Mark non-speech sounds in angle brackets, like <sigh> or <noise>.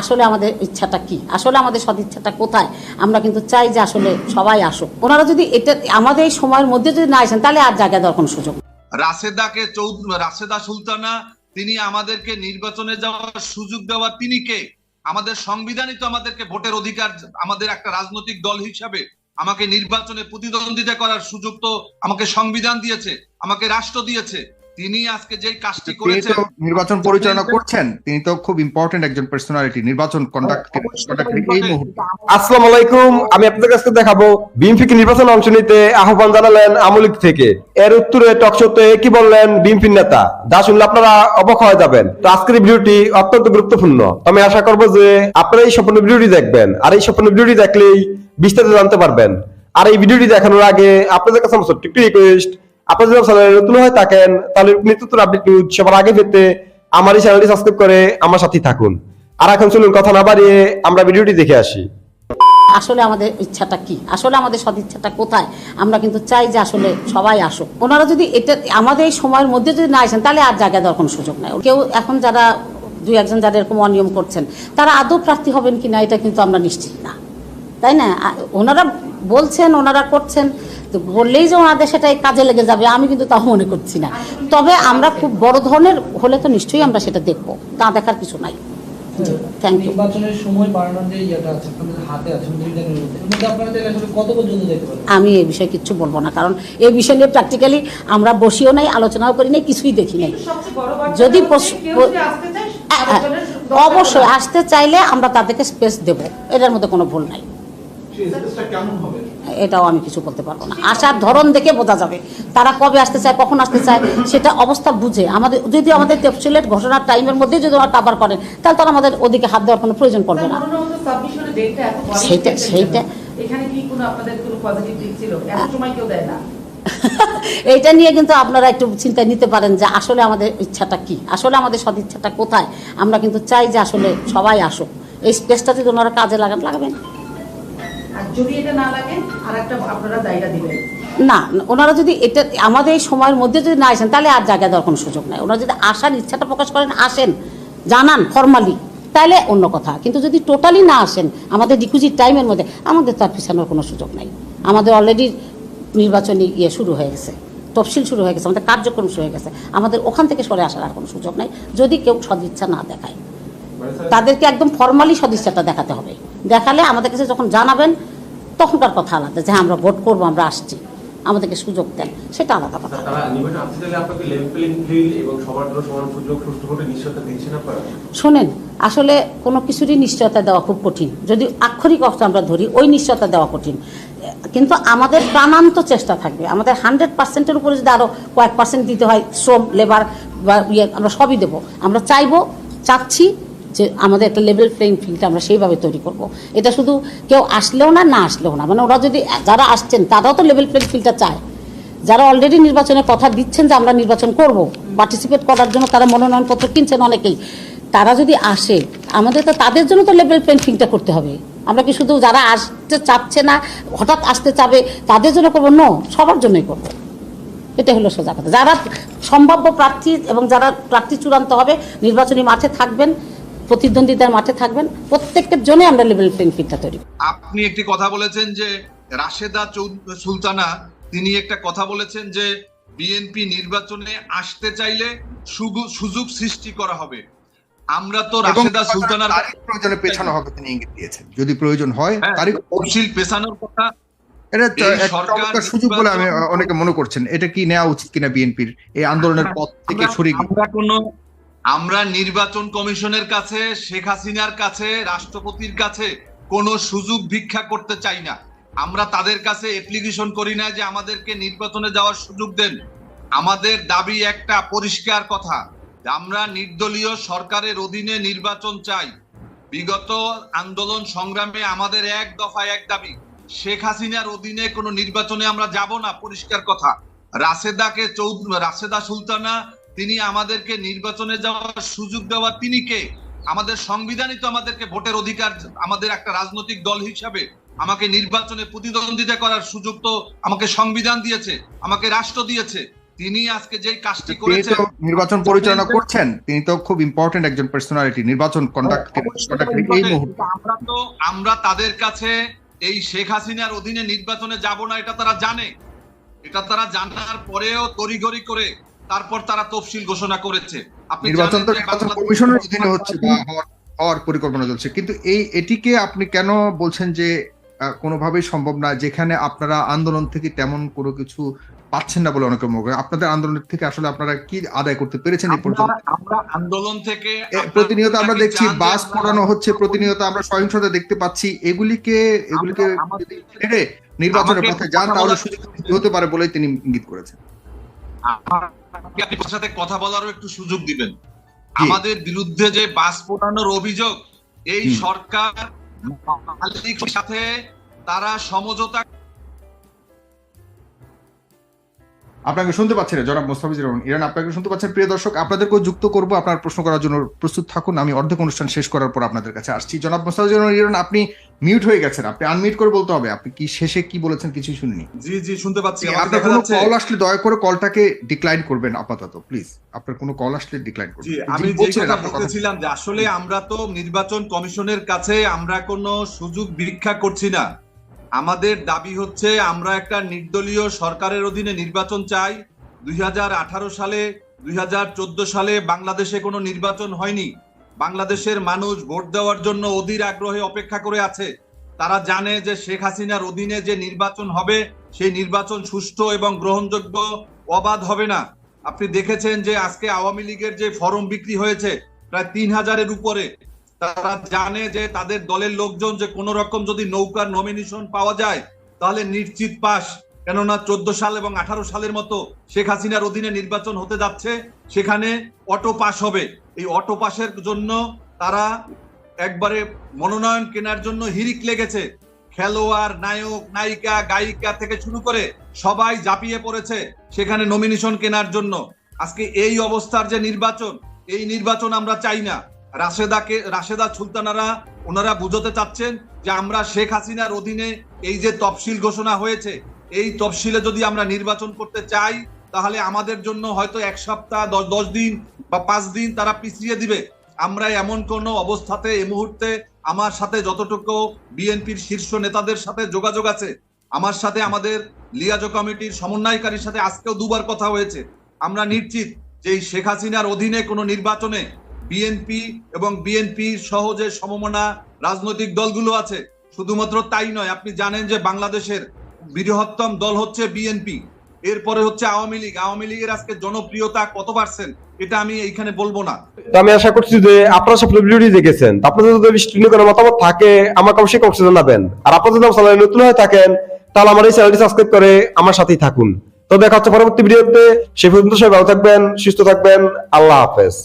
আসলে আমাদের ইচ্ছাটা কি? আসলে আমাদের সদিচ্ছাটা কোথায়? আমরা কিন্তু চাই যে আসলে সবাই আসুক। ওনারা যদি এটা, আমাদের এই সময়ের মধ্যে যদি না আসেন, তাহলে আর জায়গায় দেওয়ার কোনো সুযোগ রাশেদাকে রাশেদা সুলতানা, তিনি আমাদেরকে নির্বাচনে যাওয়ার সুযোগ দেওয়া তিনি কে? আমাদের সংবিধানই তো আমাদেরকে ভোটের অধিকার, আমাদের একটা রাজনৈতিক দল হিসাবে আমাকে নির্বাচনে প্রতিদ্বন্দ্বিতা করার সুযোগ তো আমাকে সংবিধান দিয়েছে, আমাকে রাষ্ট্র দিয়েছে। তিনি আজকে যেই কাজটি করেছেন নির্বাচন পরিচালনা করছেন। তিনি তো খুব ইম্পর্টেন্ট একজন পার্সোনালিটি নির্বাচন কন্ডাক্ট এই মুহূর্তে। আসসালামু আলাইকুম আমি আপনাদের কাছে দেখাবো বিএনপি নির্বাচন অংশ নিতে আহ্বান জানালেন আমলিক থেকে। এর উত্তরে টকশোতে কি বললেন বিএনপির নেতা? যা শুনলে আপনারা অবাক হয়ে যাবেন। তো আজকের এই ভিডিওটি অত্যন্ত গুরুত্বপূর্ণ। আমি আশা করব যে আপনারা এই সম্পূর্ণ ভিডিওটি দেখবেন। আর এই সম্পূর্ণ ভিডিওটি দেখলেই বিস্তারিত জানতে পারবেন। আর এই ভিডিওটি দেখানোর আগে আপনাদের কাছে আমার ছোট্ট একটু রিকোয়েস্ট আপনারা যদি নতুন হয়ে থাকেন, তাহলে নিত্য আপডেট নিউজ সবার আগে পেতে আমার এই চ্যানেলটি সাবস্ক্রাইব করে আমার সাথেই থাকুন। আর এখন চলুন, কথা না বাড়িয়ে আমরা ভিডিওটি দেখে আসি। আসলে আমাদের ইচ্ছাটা কি? আসলে আমাদের সদিচ্ছাটা কোথায়? আমরা কিন্তু চাই যে আসলে সবাই আসুক। ওনারা যদি এটা, আমাদের এই সময়ের মধ্যে যদি না আসেন, তাহলে আর জায়গায় দেওয়ার কোনো সুযোগ নেই। কেউ এখন যারা, দুই একজন যারা এরকম অনিয়ম করছেন, তারা আদৌ প্রার্থী হবেন কিনা, এটা কিন্তু আমরা নিশ্চিত না। তাই না? ওনারা বলছেন ওনারা করছেন তো বললেই যে ওনাদের সেটা কাজে লেগে যাবে আমি কিন্তু তাও মনে করছি না। তবে আমরা খুব বড় ধরনের হলে তো নিশ্চয়ই আমরা সেটা দেখব তা দেখার কিছু নাই। থ্যাংক ইউ নির্বাচনের সময় বাড়ানোর যে ইয়েটা আছে আপনাদের হাতে আছে সংবিধানের মধ্যে এর মধ্যে আপনারা চাইলে আসলে কত পর্যন্ত যেতে পারেন আমি এই বিষয়ে কিচ্ছু বলব না কারণ এই বিষয় নিয়ে প্র্যাকটিক্যালি আমরা বসিও নাই আলোচনাও করি নাই কিছুই দেখি নাই। যদি হ্যাঁ, হ্যাঁ, অবশ্যই আসতে চাইলে আমরা তাদেরকে স্পেস দেব এটার মধ্যে কোনো ভুল নাই। এটাও আমি কিছু বলতে পারব না। আসার ধরন দেখে বোঝা যাবে। তারা কবে আসতে চায় কখন আসতে চায় সেটা অবস্থা বুঝে। আমাদের যদি আমাদের তফসিলের ঘটনার টাইমের মধ্যে যদি ওরা কাবার করেন তাহলে তারা আমাদের ওদিকে হাত দেওয়ার কোনো প্রয়োজন পড়বে না। সেইটা- সেইটা- এখানে কি কোনো আপনাদের কোনো পজিটিভ দিক ছিল? এত সময় কেউ দেয় না। <laughs> এইটা নিয়ে কিন্তু আপনারা একটু চিন্তায় নিতে পারেন যে আসলে আমাদের ইচ্ছাটা কি? আসলে আমাদের সদিচ্ছাটা কোথায়? আমরা কিন্তু চাই যে আসলে সবাই আসুক। এই স্পেসটা যদি ওনারা কাজে লাগান লাগাবেন। না না, ওনারা যদি এটা, আমাদের এই সময়ের মধ্যে যদি না আসেন, তাহলে আর জায়গা দেওয়ার কোনো সুযোগ নাই। ওনারা যদি আসার ইচ্ছাটা প্রকাশ করেন, আসেন, জানান ফর্মালি তাহলে অন্য কথা। কিন্তু যদি টোটালি না আসেন, আমাদের ডিকুজির টাইমের মধ্যে, আমাদের তার পিছানোর কোনো সুযোগ নাই। আমাদের অলরেডি নির্বাচনী ইয়ে শুরু হয়ে গেছে, তফসিল শুরু হয়ে গেছে, আমাদের কার্যক্রম শুরু হয়ে গেছে। আমাদের ওখান থেকে সরে আসার আর কোনো সুযোগ নাই। যদি কেউ সদিচ্ছা না দেখায়, তাদেরকে একদম ফর্মালি সদিচ্ছাটা দেখাতে হবে। দেখালে আমাদের কাছে যখন জানাবেন তখনকার কথা আলাদা যে হ্যাঁ আমরা ভোট করব আমরা আসছি। আমাদেরকে সুযোগ দেন সেটা আলাদা কথা। শোনেন আসলে কোনো কিছুরই নিশ্চয়তা দেওয়া খুব কঠিন। যদি আক্ষরিক অর্থ আমরা ধরি ওই নিশ্চয়তা দেওয়া কঠিন। কিন্তু আমাদের প্রাণান্ত চেষ্টা থাকবে। আমাদের হান্ড্রেড পার্সেন্টের উপরে যদি আরও কয়েক পার্সেন্ট দিতে হয় শ্রম লেবার বা ইয়ে আমরা সবই দেবো। আমরা চাইব চাচ্ছি যে আমাদের একটা লেভেল প্লেইং ফিল্ডটা আমরা সেইভাবে তৈরি করব। এটা শুধু কেউ আসলেও না না আসলেও না। মানে ওরা যদি যারা আসছেন, তারাও তো লেভেল প্লেইং ফিল্ডটা চায়। যারা অলরেডি নির্বাচনের কথা দিচ্ছেন যে আমরা নির্বাচন করব পার্টিসিপেট করার জন্য তারা মনোনয়নপত্র কিনছেন অনেকেই। তারা যদি আসে, আমাদের তো তাদের জন্য তো লেভেল প্লেইং ফিল্ডটা করতে হবে। আমরা কি শুধু যারা আসতে চাচ্ছে না, হঠাৎ আসতে চাবে, তাদের জন্য করব? নো সবার জন্যই করব। এটা হলো সোজা কথা। যারা সম্ভাব্য প্রার্থী এবং যারা প্রার্থী চূড়ান্ত হবে, নির্বাচনী মাঠে থাকবেন। প্রতিদ্বন্দ্বিতার মাঠে থাকবেন প্রত্যেকের জন্য আমরা লেভেল প্লেইং ফিল্ডটা তৈরি আপনি একটি কথা বলেছেন যে রাশেদা সুলতানা তিনি একটা কথা বলেছেন যে বিএনপি নির্বাচনে আসতে চাইলে সুযোগ সৃষ্টি করা হবে। আমরা তো রাশেদা সুলতানার প্রয়োজনে পেছানো হবে তিনি ইঙ্গিত দিয়েছেন যদি প্রয়োজন হয় হ্যাঁ, তারিখ তফসিল পেছানোর কথা। এটা সুযোগ বলে আমি অনেকে মনে করছেন এটা কি নেওয়া উচিত কিনা বিএনপির এই আন্দোলনের পথ থেকে সরিয়ে আমরা কোনো আমরা নির্বাচন কমিশনের কাছে, শেখ হাসিনার কাছে, রাষ্ট্রপতির কাছে কোনো সুযোগ ভিক্ষা করতে চাই না। আমরা তাদের কাছে অ্যাপ্লিকেশন করি না যে আমাদেরকে নির্বাচনে যাওয়ার সুযোগ দেন। আমাদের দাবি একটা পরিষ্কার কথা, আমরা নির্দলীয় সরকারের অধীনে নির্বাচন চাই। বিগত আন্দোলন সংগ্রামে আমাদের এক দফা এক দাবি, শেখ হাসিনার অধীনে কোনো নির্বাচনে আমরা যাব না। পরিষ্কার কথা। রাশেদাকে চৌধ রাশেদা সুলতানা তিনি আমাদেরকে নির্বাচনে যাওয়ার সুযোগ দেওয়া তিনি কে? আমাদের সংবিধানই তো আমাদেরকে ভোটের অধিকার আমাদের একটা রাজনৈতিক দল হিসাবে আমাকে নির্বাচনে প্রতিদ্বন্দ্বিতা করার সুযোগ তো আমাকে সংবিধান দিয়েছে আমাকে রাষ্ট্র দিয়েছে। তিনি আজকে যে কাজটি করেছেন নির্বাচন পরিচালনা করছেন তিনি তো খুব ইম্পর্টেন্ট একজন পার্সোনালিটি নির্বাচন কন্ডাক্ট এই মুহূর্তে। আমরা তো আমরা তাদের কাছে এই শেখ হাসিনার অধীনে নির্বাচনে যাব না এটা তারা জানে। এটা তারা জানার পরেও তড়িঘড়ি করে তারপর তারা তফসিল ঘোষণা করেছে। আপনি নির্বাচন তো নির্বাচন কমিশনের অধীনে হচ্ছে বা হওয়ার- পরিকল্পনা চলছে। কিন্তু এই এটিকে আপনি কেন বলছেন যে কোনোভাবেই সম্ভব না যেখানে আপনারা আন্দোলন থেকে তেমন কোনো কিছু পাচ্ছেন না বলে অনেকে মনে করেন? আপনাদের আন্দোলন থেকে আসলে আপনারা কি আদায় করতে পেরেছেন এই পর্যন্ত? আমরা- আন্দোলন থেকে প্রতিনিয়ত আমরা দেখছি বাস পোড়ানো হচ্ছে প্রতিনিয়ত আমরা সহিংসতা দেখতে পাচ্ছি। এগুলিকে এগুলিকে নির্বাচনের পথে যান তাহলে সুযোগ হতে পারে বলেই তিনি ইঙ্গিত করেছেন। আপনি সাথে কথা বলারও একটু সুযোগ দিবেন আমাদের বিরুদ্ধে যে বাস পোড়ানোর অভিযোগ এই। সরকার সাথে তারা সমঝোতা আপনাকে শুনতে পাচ্ছেন না, জনাব মোস্তাফিজুর রহমান। ইরান আপনাকে শুনতে পাচ্ছেন? প্রিয় দর্শক আপনাদেরকেও যুক্ত করব আপনার প্রশ্ন করার জন্য প্রস্তুত থাকুন। আমি অর্ধেক অনুষ্ঠান শেষ করার পর আপনাদের কাছে আসছি। জনাব মোস্তাফিজুর রহমান ইরান আপনি মিউট হয়ে গেছেন। আপনি আনমিউট করে বলতে হবে। আপনি কি শেষে কি বলেছেন কিছুই শুনিনি? জি জি শুনতে পাচ্ছি। আপনার কোনো কল আসলে দয়া করে কলটাকে ডিক্লাইন করবেন আপাতত প্লিজ আপনার কোনো কল আসলে ডিক্লাইন করবেন। আমি যে কথা। বলতেছিলাম যে আসলে আমরা তো নির্বাচন কমিশনের কাছে আমরা কোনো সুযোগ ভিক্ষা করছি না। আমাদের দাবি হচ্ছে আমরা একটা নির্দলীয় সরকারের অধীনে নির্বাচন চাই। দুই হাজার আঠারো সালে, দুই হাজার চোদ্দ সালে বাংলাদেশে কোনো নির্বাচন হয়নি। বাংলাদেশের মানুষ ভোট দেওয়ার জন্য অধীর আগ্রহে অপেক্ষা করে আছে। তারা জানে যে শেখ হাসিনার অধীনে যে নির্বাচন হবে, সেই নির্বাচন সুষ্ঠু এবং গ্রহণযোগ্য অবাধ হবে না। আপনি দেখেছেন যে আজকে আওয়ামী লীগের যে ফরম বিক্রি হয়েছে, প্রায় তিন হাজারের উপরে। তারা জানে যে তাদের দলের লোকজন যে কোন রকম যদি নৌকার নমিনেশন পাওয়া যায়, তাহলে নিশ্চিত পাস। কেননা চোদ্দ সাল এবং আঠারো সালের মতো শেখ হাসিনার অধীনে নির্বাচন হতে যাচ্ছে, সেখানে অটো পাস হবে। এই অটো পাসের জন্য তারা একবারে মনোনয়ন কেনার জন্য হিরিক লেগেছে। খেলোয়াড়, নায়ক, নায়িকা, গায়িকা থেকে শুরু করে সবাই ঝাঁপিয়ে পড়েছে সেখানে নমিনেশন কেনার জন্য। আজকে এই অবস্থার যে নির্বাচন, এই নির্বাচন আমরা চাই না। রাশেদাকে, রাশেদা সুলতানারা ওনারা বুঝতে চাচ্ছেন যে আমরা শেখ হাসিনার অধীনে এই যে তফসিল ঘোষণা হয়েছে, এই তফসিলে যদি আমরা নির্বাচন করতে চাই, তাহলে আমাদের জন্য হয়তো এক সপ্তাহ, দশ দশ দিন বা পাঁচ দিন তারা পিছিয়ে দিবে। আমরা এমন কোন অবস্থাতে এই মুহূর্তে আমার সাথে যতটুকু বিএনপির শীর্ষ নেতাদের সাথে যোগাযোগ আছে, আমার সাথে আমাদের লিয়াজো কমিটির সমন্বয়কারীর সাথে আজকেও দুবার কথা হয়েছে। আমরা নিশ্চিত যে শেখ হাসিনার অধীনে কোনো নির্বাচনে বিএনপি এবং বিএনপি সহ যে সমমনা রাজনৈতিক দলগুলো আছে, শুধুমাত্র তাই নয়, আপনি জানেন যে বাংলাদেশের বৃহত্তম দল হচ্ছে বিএনপি। এরপরে হচ্ছে আওয়ামী লীগ। আওয়ামী লীগের আজকে জনপ্রিয়তা কত পার্সেন্ট, এটা আমি এইখানে বলব না। তো আমি আশা করছি যে আপনারা সব ভিডিওটি দেখেছেন। আপনাদের যদি বিশ্লেষণী কোনো মতামত থাকে, আমাকে অবশ্যই কমেন্টে জানাবেন। আর আপনারা যদি চ্যানেলে নতুন হয়ে থাকেন, তাহলে আমার এই চ্যানেলটি সাবস্ক্রাইব করে আমার সাথেই থাকুন। তো দেখা হচ্ছে পরবর্তী ভিডিওতে। সে পর্যন্ত সবাই ভালো থাকবেন, সুস্থ থাকবেন। আল্লাহ হাফেজ।